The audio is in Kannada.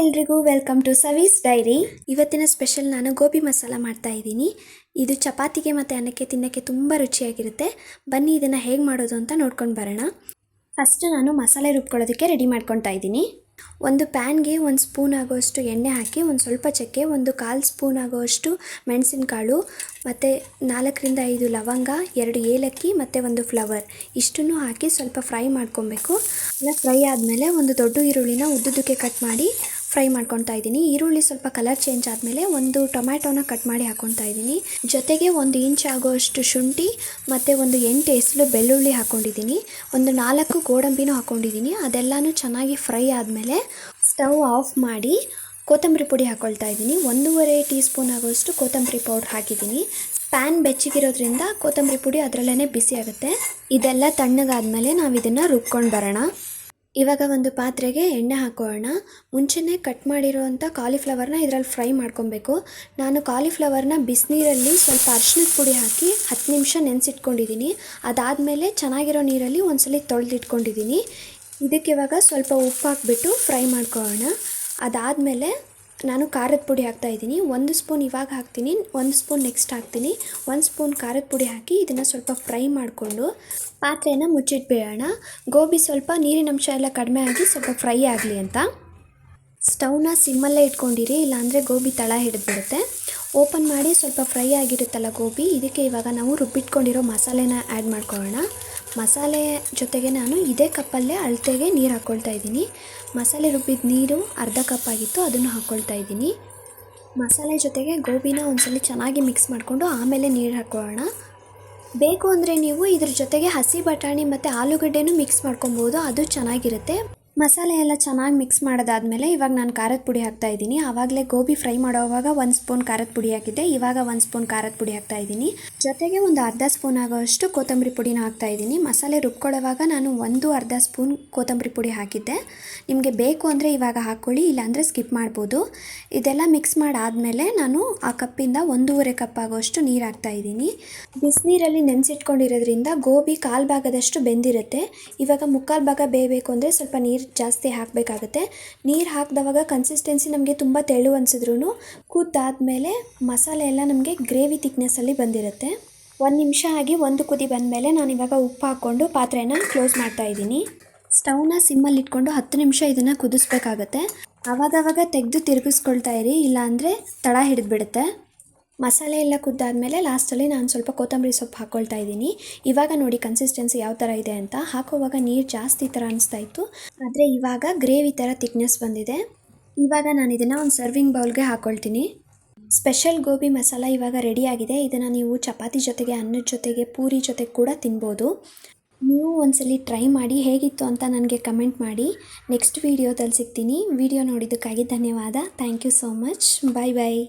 ಎಲ್ರಿಗೂ ವೆಲ್ಕಮ್ ಟು ಸವೀಸ್ ಡೈರಿ. ಇವತ್ತಿನ ಸ್ಪೆಷಲ್ ನಾನು ಗೋಬಿ ಮಸಾಲ ಮಾಡ್ತಾ ಇದ್ದೀನಿ. ಇದು ಚಪಾತಿಗೆ ಮತ್ತು ಅನ್ನಕ್ಕೆ ತಿನ್ನೋಕ್ಕೆ ತುಂಬ ರುಚಿಯಾಗಿರುತ್ತೆ. ಬನ್ನಿ ಇದನ್ನು ಹೇಗೆ ಮಾಡೋದು ಅಂತ ನೋಡ್ಕೊಂಡು ಬರೋಣ. ಫಸ್ಟ್ ನಾನು ಮಸಾಲೆ ರುಬ್ಕೊಳ್ಳೋದಕ್ಕೆ ರೆಡಿ ಮಾಡ್ಕೊತಾ ಇದ್ದೀನಿ. ಒಂದು ಪ್ಯಾನ್ಗೆ ಒಂದು ಸ್ಪೂನ್ ಆಗೋಷ್ಟು ಎಣ್ಣೆ ಹಾಕಿ, ಒಂದು ಸ್ವಲ್ಪ ಚಕ್ಕೆ, ಒಂದು ಕಾಲು ಸ್ಪೂನ್ ಆಗೋಷ್ಟು ಮೆಣಸಿನಕಾಳು, ಮತ್ತು ನಾಲ್ಕರಿಂದ ಐದು ಲವಂಗ, ಎರಡು ಏಲಕ್ಕಿ, ಮತ್ತು ಒಂದು ಫ್ಲವರ್ ಇಷ್ಟನ್ನು ಹಾಕಿ ಸ್ವಲ್ಪ ಫ್ರೈ ಮಾಡ್ಕೊಬೇಕು. ಎಲ್ಲ ಫ್ರೈ ಆದಮೇಲೆ ಒಂದು ದೊಡ್ಡ ಈರುಳ್ಳಿನ ಉದ್ದುದಕ್ಕೆ ಕಟ್ ಮಾಡಿ ಫ್ರೈ ಮಾಡ್ಕೊತಾ ಇದ್ದೀನಿ. ಈರುಳ್ಳಿ ಸ್ವಲ್ಪ ಕಲರ್ ಚೇಂಜ್ ಆದಮೇಲೆ ಒಂದು ಟೊಮ್ಯಾಟೋನ ಕಟ್ ಮಾಡಿ ಹಾಕ್ಕೊತಾ ಇದ್ದೀನಿ. ಜೊತೆಗೆ ಒಂದು ಇಂಚ್ ಆಗೋಷ್ಟು ಶುಂಠಿ ಮತ್ತು ಒಂದು ಎಂಟು ಎಸಲು ಬೆಳ್ಳುಳ್ಳಿ ಹಾಕ್ಕೊಂಡಿದ್ದೀನಿ ಒಂದು ನಾಲ್ಕು ಗೋಡಂಬಿನೂ ಹಾಕ್ಕೊಂಡಿದ್ದೀನಿ ಅದೆಲ್ಲನೂ ಚೆನ್ನಾಗಿ ಫ್ರೈ ಆದಮೇಲೆ ಸ್ಟವ್ ಆಫ್ ಮಾಡಿ ಕೊತ್ತಂಬರಿ ಪುಡಿ ಹಾಕ್ಕೊಳ್ತಾ ಇದ್ದೀನಿ. ಒಂದೂವರೆ ಟೀ ಸ್ಪೂನ್ ಆಗೋಷ್ಟು ಕೊತ್ತಂಬರಿ ಪೌಡ್ರ್ ಹಾಕಿದ್ದೀನಿ. ಪ್ಯಾನ್ ಬೆಚ್ಚಗಿರೋದ್ರಿಂದ ಕೊತ್ತಂಬರಿ ಪುಡಿ ಅದರಲ್ಲೇ ಬಿಸಿ ಆಗುತ್ತೆ. ಇದೆಲ್ಲ ತಣ್ಣಗಾದ್ಮೇಲೆ ನಾವು ಇದನ್ನು ರುಬ್ಕೊಂಡು ಬರೋಣ. ಇವಾಗ ಒಂದು ಪಾತ್ರೆಗೆ ಎಣ್ಣೆ ಹಾಕೋಣ. ಮುಂಚೆನೇ ಕಟ್ ಮಾಡಿರೋವಂಥ ಕಾಲಿಫ್ಲವರ್ನ ಇದರಲ್ಲಿ ಫ್ರೈ ಮಾಡ್ಕೊಬೇಕು. ನಾನು ಕಾಲಿಫ್ಲವರ್ನ ಬಿಸಿನೀರಲ್ಲಿ ಸ್ವಲ್ಪ ಅರ್ಶಿನದ ಪುಡಿ ಹಾಕಿ ಹತ್ತು ನಿಮಿಷ ನೆನೆಸಿಟ್ಕೊಂಡಿದ್ದೀನಿ ಅದಾದಮೇಲೆ ಚೆನ್ನಾಗಿರೋ ನೀರಲ್ಲಿ ಒಂದ್ಸಲಿ ತೊಳೆದಿಟ್ಕೊಂಡಿದ್ದೀನಿ ಇದಕ್ಕೆ ಇವಾಗ ಸ್ವಲ್ಪ ಉಪ್ಪು ಹಾಕ್ಬಿಟ್ಟು ಫ್ರೈ ಮಾಡ್ಕೊಳ್ಳೋಣ. ಅದಾದಮೇಲೆ ನಾನು ಖಾರದ ಪುಡಿ ಹಾಕ್ತಾ ಇದ್ದೀನಿ. ಒಂದು ಸ್ಪೂನ್ ಇವಾಗ ಹಾಕ್ತೀನಿ. ಒಂದು ಸ್ಪೂನ್ ನೆಕ್ಸ್ಟ್ ಹಾಕ್ತೀನಿ. ಒಂದು ಸ್ಪೂನ್ ಖಾರದ ಪುಡಿ ಹಾಕಿ ಇದನ್ನು ಸ್ವಲ್ಪ ಫ್ರೈ ಮಾಡಿಕೊಂಡು ಪಾತ್ರೆನ ಮುಚ್ಚಿಟ್ಬಿಡೋಣ. ಗೋಬಿ ಸ್ವಲ್ಪ ನೀರಿನ ಅಂಶ ಎಲ್ಲ ಕಡಿಮೆ ಆಗಿ ಸ್ವಲ್ಪ ಫ್ರೈ ಆಗಲಿ ಅಂತ. ಸ್ಟವ್ನ ಸಿಮ್ಮಲ್ಲೇ ಇಟ್ಕೊಂಡಿರಿ. ಇಲ್ಲಾಂದರೆ ಗೋಬಿ ತಳ ಹಿಡಿದ್ಬಿಡುತ್ತೆ. ಓಪನ್ ಮಾಡಿ ಸ್ವಲ್ಪ ಫ್ರೈ ಆಗಿರುತ್ತಲ್ಲ ಗೋಬಿ, ಇದಕ್ಕೆ ಇವಾಗ ನಾವು ರುಬ್ಬಿಟ್ಕೊಂಡಿರೋ ಮಸಾಲೆನ ಆ್ಯಡ್ ಮಾಡ್ಕೊಳ್ಳೋಣ. ಮಸಾಲೆ ಜೊತೆಗೆ ನಾನು ಇದೇ ಕಪ್ಪಲ್ಲೇ ಅಳತೆಗೆ ನೀರು ಹಾಕ್ಕೊಳ್ತಾ ಇದ್ದೀನಿ. ಮಸಾಲೆ ರುಬ್ಬಿದ ನೀರು ಅರ್ಧ ಕಪ್ ಆಗಿತ್ತು, ಅದನ್ನು ಹಾಕ್ಕೊಳ್ತಾ ಇದ್ದೀನಿ. ಮಸಾಲೆ ಜೊತೆಗೆ ಗೋಬಿನ ಒಂದ್ಸಲಿ ಚೆನ್ನಾಗಿ ಮಿಕ್ಸ್ ಮಾಡಿಕೊಂಡು ಆಮೇಲೆ ನೀರು ಹಾಕ್ಕೊಳ್ಳೋಣ ಬೇಕು ಅಂದರೆ ನೀವು ಇದ್ರ ಜೊತೆಗೆ ಹಸಿ ಬಟಾಣಿ ಮತ್ತು ಆಲೂಗಡ್ಡೆನೂ ಮಿಕ್ಸ್ ಮಾಡ್ಕೊಬೋದು, ಅದು ಚೆನ್ನಾಗಿರುತ್ತೆ. ಮಸಾಲೆ ಎಲ್ಲ ಚೆನ್ನಾಗಿ ಮಿಕ್ಸ್ ಮಾಡೋದಾದಮೇಲೆ ಇವಾಗ ನಾನು ಖಾರದ ಪುಡಿ ಹಾಕ್ತಾ ಇದ್ದೀನಿ. ಆವಾಗಲೇ ಗೋಬಿ ಫ್ರೈ ಮಾಡೋವಾಗ ಒಂದು ಸ್ಪೂನ್ ಖಾರದ ಪುಡಿ ಹಾಕಿದ್ದೆ. ಇವಾಗ ಒಂದು ಸ್ಪೂನ್ ಖಾರದ ಪುಡಿ ಹಾಕ್ತಾ ಇದ್ದೀನಿ. ಜೊತೆಗೆ ಒಂದು ಅರ್ಧ ಸ್ಪೂನ್ ಆಗೋಷ್ಟು ಕೊತ್ತಂಬರಿ ಪುಡಿನ ಹಾಕ್ತಾ ಇದ್ದೀನಿ. ಮಸಾಲೆ ರುಬ್ಕೊಳ್ಳೋವಾಗ ನಾನು ಒಂದು ಅರ್ಧ ಸ್ಪೂನ್ ಕೊತ್ತಂಬರಿ ಪುಡಿ ಹಾಕಿದ್ದೆ. ನಿಮಗೆ ಬೇಕು ಅಂದರೆ ಇವಾಗ ಹಾಕ್ಕೊಳ್ಳಿ ಇಲ್ಲಾಂದರೆ ಸ್ಕಿಪ್ ಮಾಡ್ಬೋದು. ಇದೆಲ್ಲ ಮಿಕ್ಸ್ ಮಾಡಾದಮೇಲೆ ನಾನು ಆ ಕಪ್ಪಿಂದ ಒಂದೂವರೆ ಕಪ್ ಆಗೋಷ್ಟು ನೀರು ಹಾಕ್ತಾ ಇದ್ದೀನಿ. ಬಿಸಿನೀರಲ್ಲಿ ನೆನೆಸಿಟ್ಕೊಂಡಿರೋದ್ರಿಂದ ಗೋಬಿ ಕಾಲು ಭಾಗದಷ್ಟು ಬೆಂದಿರುತ್ತೆ. ಇವಾಗ ಮುಕ್ಕಾಲು ಭಾಗ ಬೇಯಬೇಕು ಅಂದರೆ ಸ್ವಲ್ಪ ನೀರು ಜಾಸ್ತಿ ಹಾಕಬೇಕಾಗತ್ತೆ. ನೀರು ಹಾಕಿದವಾಗ ಕನ್ಸಿಸ್ಟೆನ್ಸಿ ನಮಗೆ ತುಂಬ ತೆಳು ಅನಿಸಿದ್ರು ಕುದ್ದಾದಮೇಲೆ ಮಸಾಲೆ ಎಲ್ಲ ನಮಗೆ ಗ್ರೇವಿ ತಿಕ್ನೆಸ್ಸಲ್ಲಿ ಬಂದಿರುತ್ತೆ. ಒಂದು ನಿಮಿಷ ಆಗಿ ಒಂದು ಕುದಿ ಬಂದಮೇಲೆ ನಾನು ಇವಾಗ ಉಪ್ಪು ಹಾಕ್ಕೊಂಡು ಪಾತ್ರೆನ ಕ್ಲೋಸ್ ಮಾಡ್ತಾ ಇದ್ದೀನಿ. ಸ್ಟವ್ನ ಸಿಮ್ಮಲ್ಲಿ ಇಟ್ಕೊಂಡು ಹತ್ತು ನಿಮಿಷ ಇದನ್ನು ಕುದಿಸ್ಬೇಕಾಗತ್ತೆ. ಆವಾಗವಾಗ ತೆಗೆದು ತಿರುಗಿಸ್ಕೊಳ್ತಾ ಇರಿ, ಇಲ್ಲಾಂದರೆ ತಳ ಹಿಡಿದ್ಬಿಡುತ್ತೆ. ಮಸಾಲೆ ಎಲ್ಲ ಕುದ್ದಾದಮೇಲೆ ಲಾಸ್ಟಲ್ಲಿ ನಾನು ಸ್ವಲ್ಪ ಕೊತ್ತಂಬರಿ ಸೊಪ್ಪು ಹಾಕ್ಕೊಳ್ತಾ ಇದ್ದೀನಿ. ಇವಾಗ ನೋಡಿ ಕನ್ಸಿಸ್ಟೆನ್ಸಿ ಯಾವ ಥರ ಇದೆ ಅಂತ. ಹಾಕುವಾಗ ನೀರು ಜಾಸ್ತಿ ಥರ ಅನಿಸ್ತಾ ಇತ್ತು. ಆದರೆ ಇವಾಗ ಗ್ರೇವಿ ಥರ ತಿಕ್ನೆಸ್ ಬಂದಿದೆ. ಇವಾಗ ನಾನು ಇದನ್ನು ಒಂದು ಸರ್ವಿಂಗ್ ಬೌಲ್ಗೆ ಹಾಕ್ಕೊಳ್ತೀನಿ ಸ್ಪೆಷಲ್ ಗೋಬಿ ಮಸಾಲ ಇವಾಗ ರೆಡಿಯಾಗಿದೆ ಇದನ್ನು ನೀವು ಚಪಾತಿ ಜೊತೆಗೆ, ಅನ್ನದ ಜೊತೆಗೆ, ಪೂರಿ ಜೊತೆಗೆ ಕೂಡ ತಿನ್ಬೋದು. ನೀವು ಒಂದ್ಸಲಿ ಟ್ರೈ ಮಾಡಿ ಹೇಗಿತ್ತು ಅಂತ ನನಗೆ ಕಮೆಂಟ್ ಮಾಡಿ. ನೆಕ್ಸ್ಟ್ ವೀಡಿಯೋದಲ್ಲಿ ಸಿಗ್ತೀನಿ. ವಿಡಿಯೋ ನೋಡಿದ್ದಕ್ಕಾಗಿ ಧನ್ಯವಾದ. Thank you so much bye bye